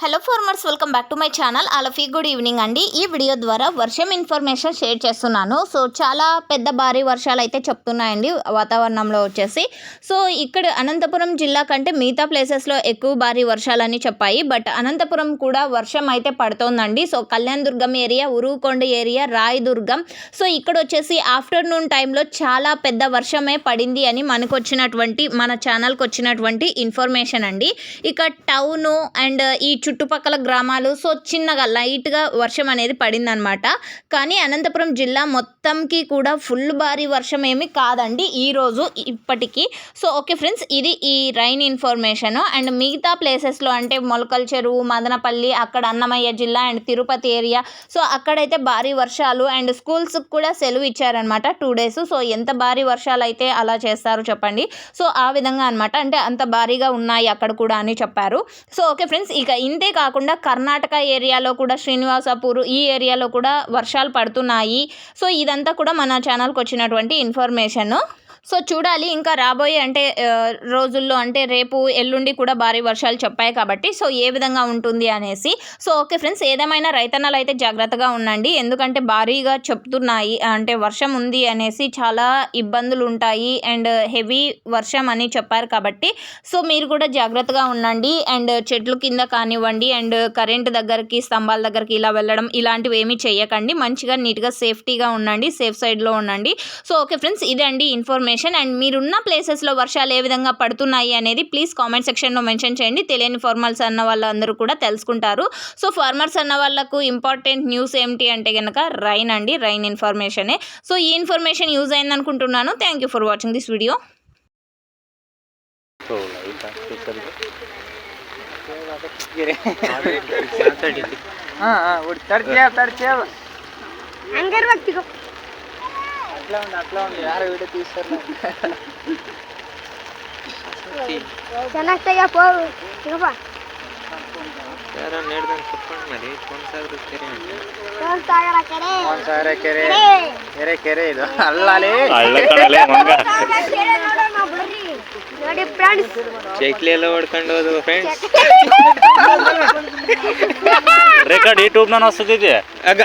Hello farmers welcome back to my channel అలఫీ good evening అండి. ఈ video ద్వారా వర్షం ఇన్ఫర్మేషన్ షేర్ చేస్తున్నాను. సో చాలా పెద్ద భారీ వర్షాలు అయితే చెప్తున్నాయండి వాతావరణంలో వచ్చేసి. సో ఇక్కడ అనంతపురం జిల్లా కంటే మిగతా ప్లేసెస్లో ఎక్కువ భారీ వర్షాలని చెప్పాయి. బట్ అనంతపురం కూడా వర్షం అయితే పడుతోందండి. So Kalyandurgam area Uravakonda area Rayadurgam. So ఇక్కడ వచ్చేసి ఆఫ్టర్నూన్ టైంలో చాలా పెద్ద వర్షమే పడింది అని మనకు వచ్చినటువంటి మన ఛానల్కి వచ్చినటువంటి ఇన్ఫర్మేషన్ అండి. ఇక టౌను అండ్ ఈ చుట్టుపక్కల గ్రామాలు సో చిన్నగా లైట్గా వర్షం అనేది పడిందనమాట కానీ అనంతపురం జిల్లా మొత్తంకి కూడా ఫుల్ భారీ వర్షం ఏమి కాదండి ఈరోజు ఇప్పటికీ. సో ఓకే ఫ్రెండ్స్ ఇది ఈ రైన్ ఇన్ఫర్మేషన్. అండ్ మిగతా ప్లేసెస్లో అంటే మొలకల్ చెరువు మదనపల్లి అక్కడ అన్నమయ్య జిల్లా అండ్ తిరుపతి ఏరియా. సో అక్కడైతే భారీ వర్షాలు అండ్ స్కూల్స్కి కూడా సెలవు ఇచ్చారనమాట టూ డేస్. సో ఎంత భారీ వర్షాలు అయితే అలా చేస్తారు చెప్పండి. సో ఆ విధంగా అనమాట అంటే అంత భారీగా ఉన్నాయి అక్కడ కూడా అని చెప్పారు. సో ఓకే ఫ్రెండ్స్ ఇక ఇన్ ఇంతేకాకుండా కర్ణాటక ఏరియాలో కూడా శ్రీనివాసపూర్ ఈ ఏరియాలో కూడా వర్షాలు పడుతున్నాయి. సో ఇదంతా కూడా మన ఛానల్కి వచ్చినటువంటి ఇన్ఫర్మేషన్ సో చూడాలి ఇంకా రాబోయే అంటే రోజుల్లో అంటే రేపు ఎల్లుండి కూడా భారీ వర్షాలు చెప్పాయి కాబట్టి సో ఏ విధంగా ఉంటుంది అనేసి. సో ఓకే ఫ్రెండ్స్ ఏదేమైనా రైతన్నలు అయితే జాగ్రత్తగా ఉండండి. ఎందుకంటే భారీగా చెప్తున్నాయి అంటే వర్షం ఉంది అనేసి చాలా ఇబ్బందులు ఉంటాయి. అండ్ హెవీ వర్షం అని చెప్పారు కాబట్టి సో మీరు కూడా జాగ్రత్తగా ఉండండి. అండ్ చెట్లు కింద కానివ్వండి అండ్ కరెంట్ దగ్గరికి స్తంభాల దగ్గరికి ఇలా వెళ్ళడం ఇలాంటివి ఏమీ చేయకండి మంచిగా నీట్గా సేఫ్టీగా ఉండండి సేఫ్ సైడ్లో ఉండండి. సో ఓకే ఫ్రెండ్స్ ఇదే అండి ఇన్ఫర్మేషన్. ఇన్ఫర్మేషన్ అండ్ మీరున్న ప్లేసెస్లో వర్షాలు ఏ విధంగా పడుతున్నాయి అనేది ప్లీజ్ కామెంట్ సెక్షన్లో మెన్షన్ చేయండి. తెలియని ఫార్మర్స్ అన్న వాళ్ళందరూ కూడా తెలుసుకుంటారు. సో ఫార్మర్స్ అన్న వాళ్ళకు ఇంపార్టెంట్ న్యూస్ ఏమిటి అంటే కనుక రైన్ అండి. రైన్ ఇన్ఫర్మేషనే. సో ఈ ఇన్ఫర్మేషన్ యూజ్ అయింది అనుకుంటున్నాను. Thank you for watching this video. तो लाइट అట్లా ఉంది అట్లా ఉంది యారు వీడియో తీస్తారు ಚೆನ್ನಾಗಿ ತೆಗಿಯಪ್ಪ ಸಿಗಪ್ಪ ಯಾರೋ నేడుదని చెప్పండి మరి కొనసాగుతుంది ಫೋನ್ ತಗೊಳ ಕಡೆ ಒಂದು ಸಾವಿರ ಕೆರೆ ಕೆರೆ. ಕೆರೆ ಕೆರೆ ಇದು ಅಲ್ಲಲ್ಲಿ ಕೆರೆ ನೋಡೋಣ ಬರ್ರಿ ನೋಡಿ ಫ್ರೆಂಡ್ಸ್ ಚೈಕ್ಲಿ ಎಲ್ಲ ಹೊಡ್ಕೊಂಡು ಹೋದು ಫ್ರೆಂಡ್ಸ್ ರೆಕಾರ್ಡ್ ಯೂಟ್ಯೂಬ್ನ ವಸ್ತುದಿದೆ ಆಗ